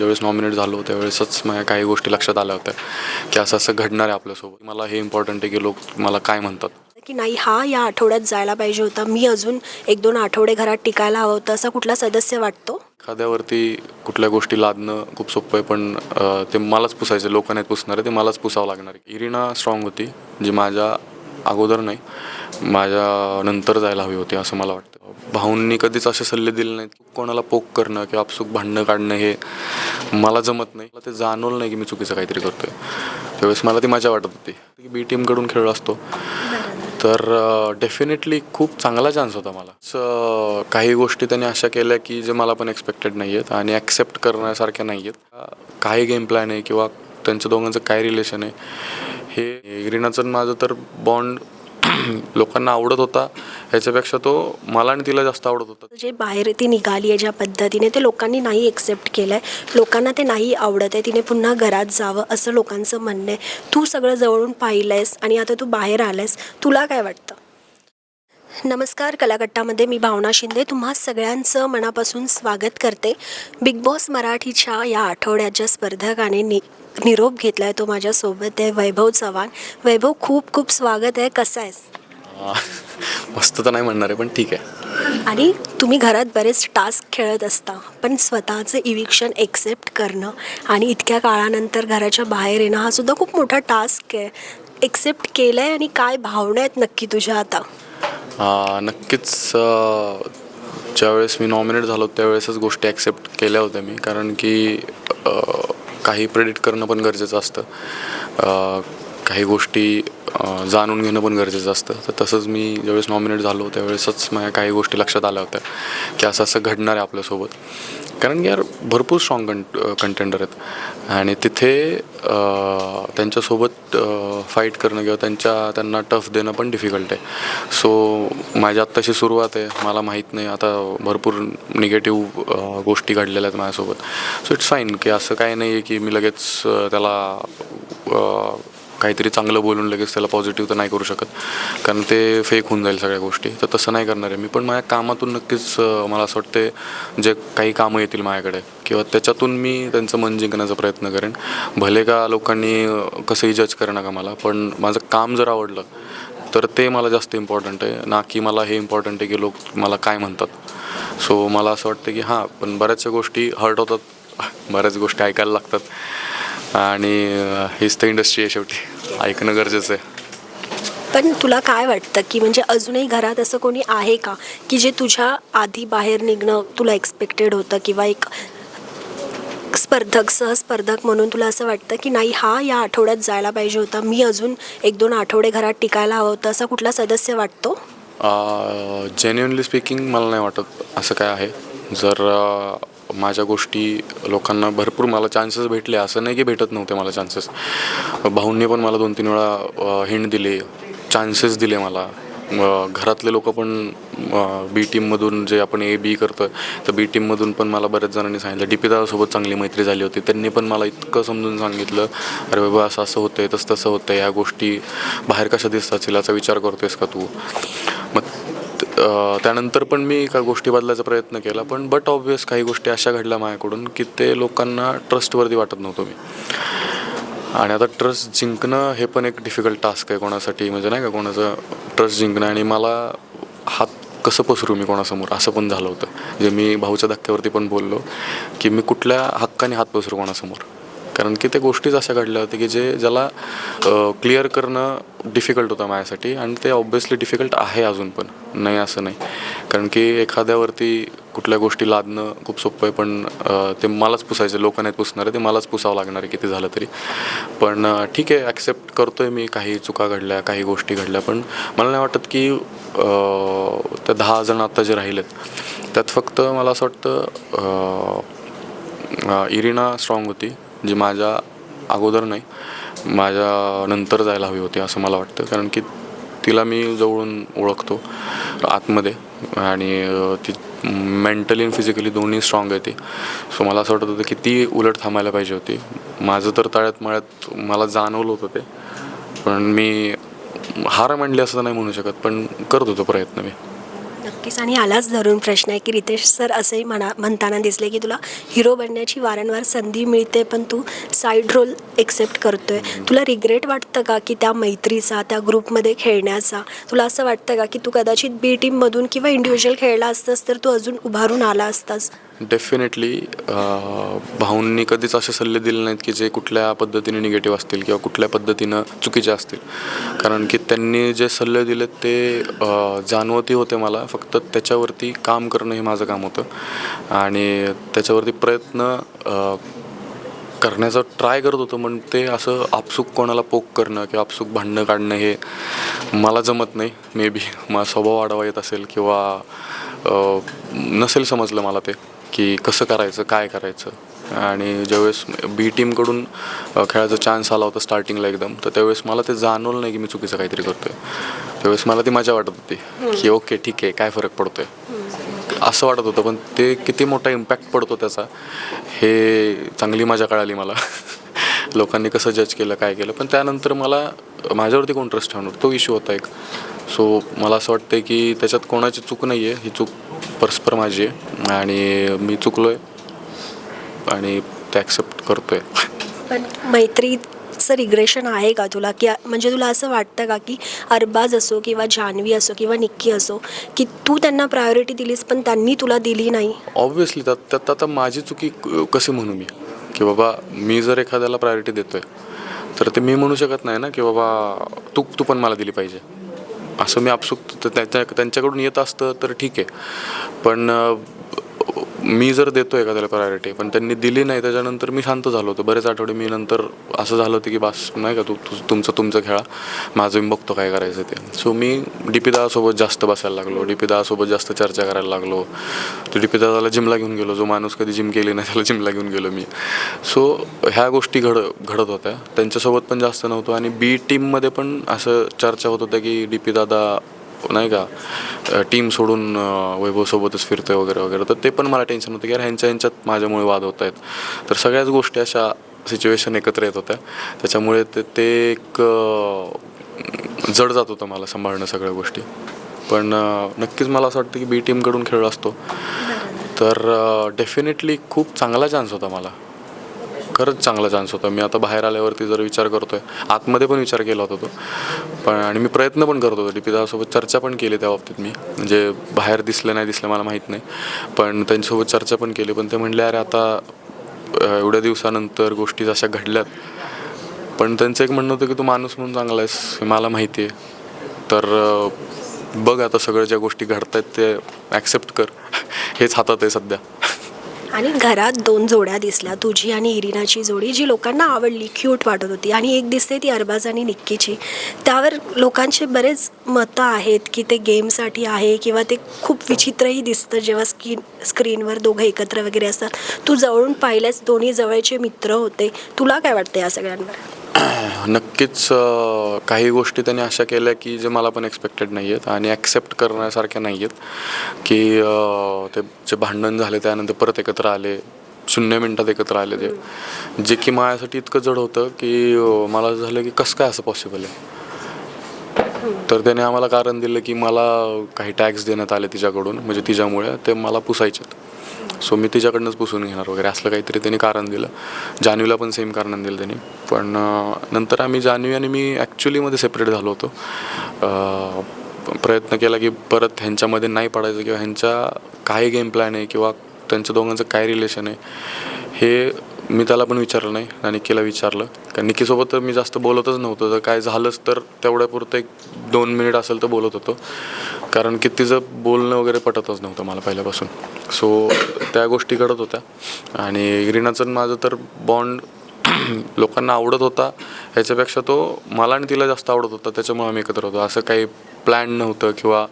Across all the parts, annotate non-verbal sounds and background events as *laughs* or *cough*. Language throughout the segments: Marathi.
ज्यावेळेस नॉमिनेट झालो त्यावेळेसच माझ्या काही गोष्टी लक्षात आल्या होत्या की असं असं घडणार आहे आपल्यासोबत. मला हे इम्पॉर्टंट आहे की लोक मला काय म्हणतात. की नाही हा या आठवड्यात जायला पाहिजे होता. मी अजून एक दोन आठवडे घरात टिकायला हवं होतं. असा कुठला सदस्य वाटतो? एखाद्यावरती कुठल्या गोष्टी लादणं खूप सोपं आहे पण अं, ते मलाच पुसायचं. लोक नाहीत पुसणार आहे ते मलाच पुसावं लागणार आहे. इरिना स्ट्रॉंग होती जी माझ्या अगोदर नाही. माझ्या नंतर जायला हवी होती असं मला वाटतं. भाऊंनी कधीच असे सल्ले दिले नाहीत कोणाला पोक करणं किंवा आपसुक भांडणं काढणं हे मला जमत नाही. मला ते जाणवलं नाही की मी चुकीचं काहीतरी करतोय. त्यावेळेस मला ती मजा वाटत होती. की बी टीमकडून खेळलो असतो. तर डेफिनेटली खूप चांगला चान्स होता मला. स- काही गोष्टी त्यांनी अशा केल्या की जे मला पण एक्सपेक्टेड नाही आहेत आणि ॲक्सेप्ट करण्यासारख्या नाही आहेत काही गेम प्लॅन आहे किंवा त्यांच्या दोघांचं काय रिलेशन आहे हे ग्रीनाचं माझं तर बॉन्ड *clears throat* लोकांना आवडत होता. ह्याच्यापेक्षा तो मला आणि तिला जास्त आवडत होता. जे बाहेर ती निघाली आहे ज्या पद्धतीने ते लोकांनी नाही एक्सेप्ट केलं आहे लोकांना ते नाही आवडत आहे तिने पुन्हा घरात जावं असं लोकांचं म्हणणं आहे. तू सगळं जवळून पाहिलं आहेस आणि आता तू बाहेर आलायस तुला काय वाटतं? नमस्कार कलाकट्टामध्ये मी भावना शिंदे तुम्हा सगळ्यांचं मनापासून स्वागत करते. बिग बॉस मराठीच्या या आठवड्याच्या स्पर्धकाने नि निरोप घेतला आहे तो माझ्यासोबत आहे वैभव चव्हाण. वैभव खूप खूप स्वागत आहे. कसा आहेस? मस्त तर नाही म्हणणार आहे पण ठीक आहे. आणि तुम्ही घरात बरेच टास्क खेळत असता पण स्वतःचं इविक्शन एक्सेप्ट करणं आणि इतक्या काळानंतर घराच्या बाहेर येणं हा सुद्धा खूप मोठा टास्क आहे. एक्सेप्ट केलं आहे आणि काय भावना आहेत नक्की तुझ्या आता? नक्कीच ज्यावेळेस मी नॉमिनेट झालो त्यावेळेसच गोष्टी ॲक्सेप्ट केल्या होत्या मी. कारण की काही प्रेडिट करणं पण गरजेचं असतं. काही गोष्टी जाणून घेणं पण गरजेचं असतं. तर तसंच मी ज्यावेळेस नॉमिनेट झालो त्यावेळेसच माझ्या काही गोष्टी लक्षात आल्या होत्या की असं असं घडणार आहे आपल्यासोबत. कारण की यार भरपूर स्ट्रॉंग कंट कंटेंडर आहेत. आणि तिथे त्यांच्यासोबत फाईट करणं किंवा त्यांच्या त्यांना टफ देणं पण डिफिकल्ट आहे. सो माझी आत्ताशी सुरुवात आहे. मला माहीत नाही. आता भरपूर निगेटिव्ह गोष्टी घडलेल्या आहेत माझ्यासोबत. सो इट्स फाईन की असं काही नाही आहे की मी लगेच त्याला काहीतरी चांगलं बोलून लगेच त्याला पॉझिटिव्ह तर नाही करू शकत. कारण ते फेक होऊन जाईल सगळ्या गोष्टी. तर तसं नाही करणार आहे मी. पण माझ्या कामातून नक्कीच मला असं वाटते जे काही कामं येतील माझ्याकडे किंवा त्याच्यातून मी त्यांचं मन जिंकण्याचा प्रयत्न करेन. भले का लोकांनी कसंही जज करू नका मला पण माझं काम जर आवडलं तर ते मला जास्त इम्पॉर्टंट आहे. ना की मला हे इम्पॉर्टंट आहे की लोक मला काय म्हणतात. सो मला असं वाटतं की हां पण बऱ्याचशा गोष्टी हर्ट होतात. बऱ्याच गोष्टी ऐकायला लागतात. आणि हीच तर इंडस्ट्री आहे शेवटी. ऐकणं गरजेचं आहे. पण तुला काय वाटतं की म्हणजे अजूनही घरात असं कोणी आहे का? की जे तुझ्या आधी बाहेर निघणं तुला एक्सपेक्टेड होतं किंवा एक स्पर्धक सहस्पर्धक म्हणून तुला असं वाटतं की नाही हा या आठवड्यात जायला पाहिजे होता. मी अजून एक दोन आठवडे घरात टिकायला हवं होतं. असा कुठला सदस्य वाटतो? जेन्युनली स्पीकिंग मला नाही वाटत असं काय आहे. जर माझ्या गोष्टी लोकांना भरपूर मला चान्सेस भेटले. असं नाही की भेटत नव्हते मला चान्सेस भाऊंनी पण मला दोन तीन वेळा हिंट दिले चान्सेस दिले मला. घरातले लोक पण बी टीममधून जे आपण ए बी करतो तर बी टीममधून पण मला बऱ्याच जणांनी सांगितलं डीपितासोबत चांगली मैत्री झाली होती. त्यांनी पण मला इतकं समजून सांगितलं अरे बाबा असं असं होतं आहे तसं तसं होतं आहे या गोष्टी बाहेर कशा दिसतात? याचा विचार करतोयस का तू? मग त्यानंतर पण मी काही गोष्टी बदलायचा प्रयत्न केला पण बट ऑब्वियस काही गोष्टी अशा घडल्या माझ्याकडून की ते लोकांना ट्रस्टवरती वाटत नव्हतो मी. आणि आता ट्रस्ट जिंकणं हे पण एक डिफिकल्ट टास्क आहे कोणासाठी म्हणजे नाही का कोणाचं ट्रस्ट जिंकणं आणि मला हात कसं पसरू मी कोणासमोर असं पण झालं होतं. जे मी भाऊच्या धक्क्यावरती पण बोललो की मी कुठल्या हक्काने हात पसरू कोणासमोर. कारण की ते गोष्टीच अशा घडल्या होत्या की जे ज्याला क्लिअर करणं डिफिकल्ट होतं माझ्यासाठी आणि ते ऑब्वियसली डिफिकल्ट आहे अजून पण. नाही असं नाही. कारण की एखाद्यावरती कुठल्या गोष्टी लादणं खूप सोपं आहे पण ते मलाच पुसायचं लोक नाहीत पुसणार आहे ते मलाच पुसावं लागणार आहे किती झालं तरी. पण ठीक आहे ॲक्सेप्ट करतो आहे मी काही चुका घडल्या काही गोष्टी घडल्या पण मला नाही वाटत की त्या दहा जण आत्ता जे राहिलेत त्यात फक्त मला असं वाटतं इरिना स्ट्रॉंग होती. जी माझ्या अगोदर नाही माझ्या नंतर जायला हवी होती असं मला वाटतं. कारण की तिला मी जवळून ओळखतो आतमध्ये. आणि ती मेंटली आणि फिजिकली दोन्ही स्ट्रॉंग आहे ती. सो मला असं वाटत होतं की ती उलट थांबायला पाहिजे होती. माझं तर तळ्यात मळ्यात मला जाणवलं होतं ते. पण मी हार मांडली असं नाही म्हणू शकत पण करत होतो प्रयत्न मी. नक्कीच. आणि आलाच धरून प्रश्न आहे की रितेश सर असंही म्हणा म्हणताना दिसले की तुला हिरो बनण्याची वारंवार संधी मिळते पण तू साईड रोल एक्सेप्ट करतोय. तुला रिग्रेट वाटतं का की त्या मैत्रीचा त्या ग्रुपमध्ये खेळण्याचा? तुला असं वाटतं का की तू कदाचित बी टीममधून किंवा इंडिव्हिज्युअल खेळला असतास तर तू अजून उभारून आला असतास? डेफिनेटली uh, भाऊंनी कधीच असे सल्ले दिले नाहीत की जे कुठल्या पद्धतीने निगेटिव्ह असतील किंवा कुठल्या पद्धतीनं चुकीचे असतील. कारण की त्यांनी जे सल्ले दिलेत ते uh, जाणवती होते मला. फक्त त्याच्यावरती काम करणं हे माझं काम होतं. आणि त्याच्यावरती प्रयत्न uh, करण्याचा ट्राय करत होतो पण ते असं आपसूक कोणाला पोक करणं किंवा आपसूक भांडणं काढणं हे मला जमत नाही. मे बी *laughs* माझा स्वभाव वाढवा येत असेल किंवा नसेल समजलं मला ते. की कसं करायचं काय करायचं. आणि ज्यावेळेस बी टीमकडून खेळायचा चान्स आला होता स्टार्टिंगला एकदम तर त्यावेळेस मला ते जाणवलं नाही की मी चुकीचं काहीतरी करतोय. त्यावेळेस मला ती मजा वाटत होती की ओके ठीक आहे काय फरक पडतोय. असं वाटत होतं पण ते किती मोठा इम्पॅक्ट पडतो त्याचा हे चांगली मजा कळाली मला. *laughs* लोकांनी कसं जज केलं काय केलं पण त्यानंतर मला माझ्यावरती कोण ट्रस्ट ठेवणार? तो इश्यू होता एक. सो मला असं वाटतं की त्याच्यात कोणाची चूक नाही आहे ही चूक परस्पर माझी आहे आणि मी चुकलो आहे आणि ते ॲक्सेप्ट करतो आहे पण मैत्रीचं रिग्रेशन आहे का तुला? की म्हणजे तुला असं वाटतं का की अरबाज असो किंवा जान्हवी असो किंवा निक्की असो की तू त्यांना प्रायोरिटी दिलीस पण त्यांनी तुला दिली नाही? ऑब्व्हियसली त्यात त्यात आता माझी चुकी क- कशी म्हणू मी? की बाबा मी जर एखाद्याला प्रायोरिटी देतोय तर ते मी म्हणू शकत नाही ना की बाबा तू तू पण मला दिली पाहिजे. असं मी आपसुक तर त्यांच्या त्यांच्याकडून येत असतं तर ठीक आहे. पण मी जर देतो एखाद्याला प्रायोरिटी पण त्यांनी दिली नाही त्याच्यानंतर मी शांत झालो होतो. बरेच आठवडे मी नंतर असं झालं होतं की बस नाही का तू तू तुमचं तुमचं खेळा. माझं मी बघतो काय करायचं ते. सो मी डी पी दादासोबत जास्त बसायला लागलो. डी पी दादासोबत जास्त चर्चा करायला लागलो. तो डी पी दादाला जिमला घेऊन गेलो. जो माणूस कधी जिम केली नाही त्याला जिमला घेऊन गेलो मी. सो ह्या गोष्टी घड घडत होत्या. त्यांच्यासोबत पण जास्त नव्हतं आणि बी टीममध्ये पण असं चर्चा होत होत्या की डी पी दादा नाही का टीम सोडून वैभवसोबतच फिरतोय वगैरे वगैरे. तर ते पण मला टेन्शन होतं की यार ह्यांच्या ह्यांच्यात माझ्यामुळे वाद होत आहेत. तर सगळ्याच गोष्टी अशा सिच्युएशन एकत्र येत होत्या. त्याच्यामुळे ते ते एक जड जात होतं मला सांभाळणं सगळ्या गोष्टी. पण नक्कीच मला असं वाटतं की बी टीमकडून खेळ असतो. तर डेफिनेटली खूप चांगला चान्स होता मला. खरंच चांगला चान्स होता. मी आता बाहेर आल्यावरती जर विचार करतोय. आतमध्ये पण विचार केला होता तो. पण आणि मी प्रयत्न पण करत होतो. दीपिदासोबत चर्चा पण केली त्या बाबतीत मी. म्हणजे बाहेर दिसलं नाही दिसलं मला माहीत नाही. पण त्यांच्यासोबत चर्चा पण केली. पण ते म्हणले अरे आता एवढ्या दिवसानंतर गोष्टी जशा घडल्यात. पण त्यांचं एक म्हणणं होतं की तू माणूस म्हणून चांगला आहेस हे मला माहिती आहे. तर बघ आता सगळ्या ज्या गोष्टी घडत आहेत ते ॲक्सेप्ट कर. *laughs* हेच हातात आहे सध्या. आणि घरात दोन जोड्या दिसल्या तुझी आणि इरिनाची जोडी जी लोकांना आवडली क्यूट वाटत होती. आणि एक दिसते ती अरबाज आणि निक्कीची. त्यावर लोकांचे बरेच मतं आहेत की ते गेमसाठी आहे किंवा ते खूप विचित्रही दिसतं जेव्हा स्क्रीन स्क्रीनवर दोघं एकत्र वगैरे असतात. तू जवळून पाहिल्यास दोन्ही जवळचे मित्र होते. तुला काय वाटतं या सगळ्यांवर? *clears throat* नक्कीच काही गोष्टी त्यांनी अशा केल्या की जे मला पण एक्सपेक्टेड नाही आहेत आणि ॲक्सेप्ट करण्यासारख्या नाही आहेत. की ते जे भांडण झाले त्यानंतर परत एकत्र आले शून्य मिनटात एकत्र आले ते. जे की माझ्यासाठी इतकं जड होतं की मला असं झालं की कसं काय असं पॉसिबल आहे? तर त्याने आम्हाला कारण दिलं की मला काही टॅक्स देण्यात आले तिच्याकडून म्हणजे तिच्यामुळे ते मला पुसायचेत. सो मी तिच्याकडनंच पुसून घेणार वगैरे असलं काहीतरी त्यांनी कारण दिलं. जान्हवीला पण सेम कारण दिलं त्यांनी. पण नंतर आम्ही जान्हवी आणि मी ॲक्च्युलीमध्ये सेपरेट झालो होतो. प्रयत्न केला की परत ह्यांच्यामध्ये नाही पडायचं किंवा ह्यांच्या काय गेम प्लॅन आहे किंवा त्यांच्या दोघांचं काय रिलेशन आहे हे मी त्याला पण विचारलं नाही. आणि निक्कीला विचारलं. कारण निक्कीसोबत तर मी जास्त बोलतच नव्हतो. जर काय झालंच तर तेवढ्यापुरतं एक दोन मिनिट असेल तर बोलत होतो. कारण की तिचं बोलणं वगैरे पटतच नव्हतं मला पहिल्यापासून. सो त्या गोष्टी घडत होत्या. आणि इरिनाचं माझं तर बॉन्ड *clears throat* लोकांना आवडत होता. ह्याच्यापेक्षा तो मला आणि तिला जास्त आवडत होता. त्याच्यामुळे आम्ही एकत्र होतो. असं काही प्लॅन नव्हतं किंवा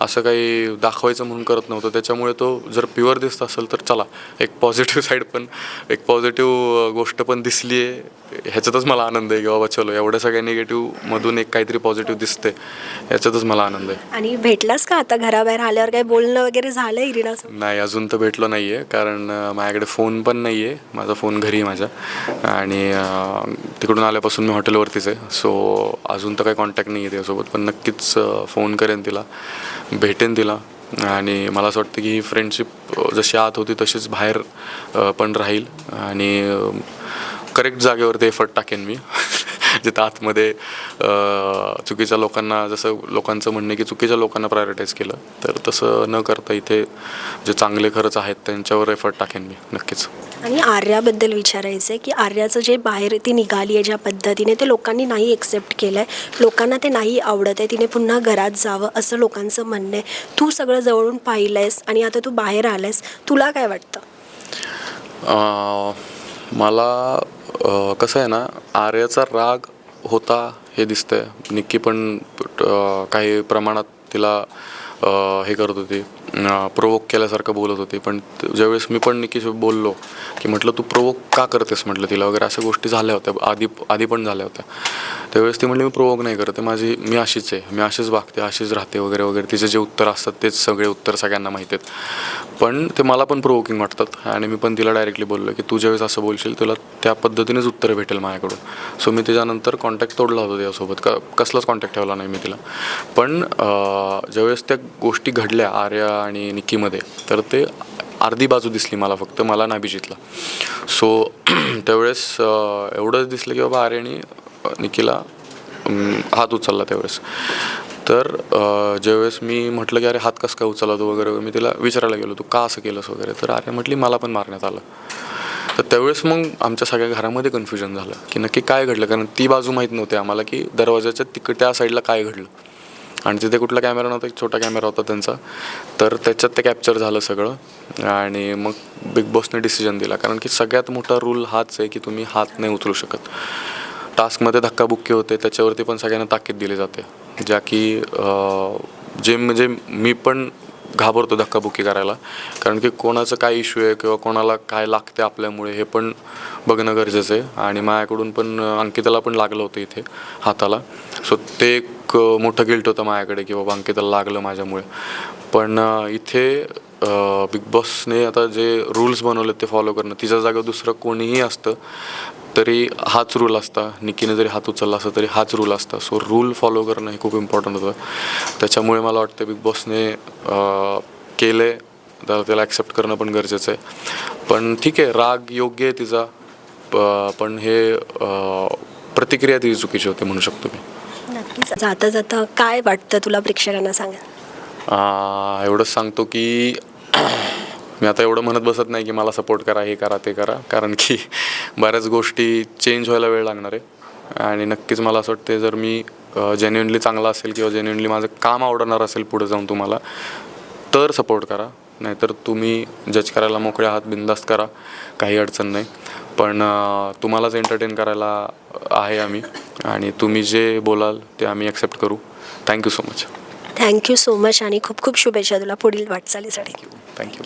असं काही दाखवायचं म्हणून करत नव्हतं. त्याच्यामुळे तो जर प्युअर दिसत असेल तर चला एक पॉझिटिव्ह साईड *laughs* पण एक पॉझिटिव्ह गोष्ट पण दिसली आहे ह्याच्यातच मला आनंद आहे की बाबा चलो एवढ्या सगळ्या निगेटिव्हमधून एक काहीतरी पॉझिटिव्ह दिसते ह्याच्यातच मला आनंद आहे. आणि भेटलास का आता घराबाहेर आल्यावर? काही बोलणं वगैरे झालं इरिनासोबत नाही अजून तर भेटलो नाही आहे कारण माझ्याकडे फोन पण नाही आहे माझा फोन घरी आहे माझ्या. आणि तिकडून आल्यापासून मी हॉटेलवरतीच आहे. सो अजून तर काही कॉन्टॅक्ट नाही आहे त्याच्यासोबत. पण नक्कीच फोन करेन तिला भेटेन तिला. आणि मला असं वाटतं की ही फ्रेंडशिप जशी आत होती तशीच बाहेर पण राहील. आणि करेक्ट जागेवर ते एफर्ट टाकेन मी. *laughs* *laughs* जिथं आतमध्ये चुकीच्या लोकांना जसं लोकांचं म्हणणं की चुकीच्या लोकांना प्रायोरिटाईज केलं तर तसं न करता इथे जे चांगले खरंच आहेत त्यांच्यावर एफर्ट टाकेन मी नक्कीच. आणि आर्याबद्दल विचारायचं आहे की आर्याचं जे बाहेर ती निघाली आहे ज्या पद्धतीने ते लोकांनी नाही एक्सेप्ट केलं आहे लोकांना ते नाही आवडत आहे तिने पुन्हा घरात जावं असं लोकांचं म्हणणं आहे. तू सगळं जवळून पाहिलं आहेस आणि आता तू बाहेर आलायस तुला काय वाटतं? मला कसं आहे ना आर्याचा राग होता हे दिसतंय. निक्की पण काही प्रमाणात तिला हे करत होती. प्रोवोक केल्यासारखं बोलत होती. पण ज्यावेळेस मी पण निक्कीशी बोललो की म्हटलं तू प्रोवोक का करतेस? म्हटलं तिला वगैरे अशा गोष्टी झाल्या होत्या. आधी आधी पण झाल्या होत्या. त्यावेळेस ती म्हणले मी प्रोवोक नाही करत माझी मी अशीच आहे. मी अशीच वागते अशीच राहते वगैरे वगैरे. तिचे जे उत्तर असतात तेच सगळे उत्तर सगळ्यांना माहीत आहेत. पण ते मला पण प्रोवोकिंग वाटतात आणि मी पण तिला डायरेक्टली बोललो की तू ज्यावेळेस असं बोलशील तुला त्या पद्धतीनेच उत्तर भेटेल माझ्याकडून. सो मी त्याच्यानंतर कॉन्टॅक्ट तोडला होता त्यासोबत. का कसलाच कॉन्टॅक्ट ठेवला नाही मी तिला. पण ज्यावेळेस त्या गोष्टी घडल्या आर्या आणि निक्कीमध्ये तर ते अर्धी बाजू दिसली मला फक्त. मला नाभिजितला सो *clears throat* त्यावेळेस एवढंच दिसलं की बाबा आर्याने निकीला हात उचलला त्यावेळेस. तर ज्यावेळेस मी म्हटलं की अरे हात कसं काय उचलला तू वगैरे मी तिला विचारायला गेलो तू का असं केलंस वगैरे? तर अरे म्हटली मला पण मारण्यात आलं. तर त्यावेळेस मग आमच्या सगळ्या घरामध्ये कन्फ्युजन झालं की नक्की काय घडलं? कारण ती बाजू माहीत नव्हती आम्हाला की दरवाजाच्या तिक त्या साईडला काय घडलं? आणि तिथे कुठला कॅमेरा नव्हता एक छोटा कॅमेरा होता त्यांचा. तर त्याच्यात ते कॅप्चर झालं सगळं. आणि मग बिग बॉसने डिसिजन दिला. कारण की सगळ्यात मोठा रूल हाच आहे की तुम्ही हात नाही उचलू शकत. टास्कमध्ये धक्काबुक्की होते त्याच्यावरती पण सगळ्यांना ताकीद दिली जाते. ज्या की जे म्हणजे मी पण घाबरतो धक्काबुक्की करायला. कारण की कोणाचं काय इश्यू आहे किंवा कोणाला काय लागते आपल्यामुळे हे पण बघणं गरजेचं आहे. आणि माझ्याकडून पण अंकिताला पण लागलं होतं इथे हाताला. सो ते एक मोठं गिल्ट होतं माझ्याकडे की बाबा अंकिताला लागलं माझ्यामुळे. पण इथे बिग बॉसने आता जे रूल्स बनवले ते फॉलो करणं तिच्या जागेवर दुसरं कोणीही असतं तरी हाच रूल असता. निकीने जरी हात उचलला असता तरी हाच रूल असता. सो रूल फॉलो करणं हे खूप इम्पॉर्टंट होतं. त्याच्यामुळे मला वाटतं बिग बॉसने केलं आहे तर त्याला ॲक्सेप्ट करणं पण गरजेचं आहे. पण ठीक आहे राग योग्य आहे तिचा. पण हे प्रतिक्रिया तिची चुकीची होती म्हणू शकतो मी. नक्कीच. जाता जाता काय वाटतं तुला प्रेक्षकांना सांगा एवढंच सांगतो की मी आता एवढं म्हणत बसत नाही की मला सपोर्ट करा हे करा ते करा. कारण की बऱ्याच गोष्टी चेंज व्हायला वेळ लागणार आहे. आणि नक्कीच मला असं वाटते जर मी जेन्युनली चांगला असेल किंवा जेन्युनली माझं काम आवडणार असेल पुढे जाऊन तुम्हाला तर सपोर्ट करा. नाहीतर तुम्ही जज करायला मोकळे आहात बिंदास्त करा. काही अडचण नाही. पण तुम्हालाच एंटरटेन करायला आहे आम्ही. आणि तुम्ही जे बोलाल ते आम्ही ॲक्सेप्ट करू. Thank you so much thank you so much आणि खूप खूप शुभेच्छा तुला पुढील वाटचालीसाठी. थँक्यू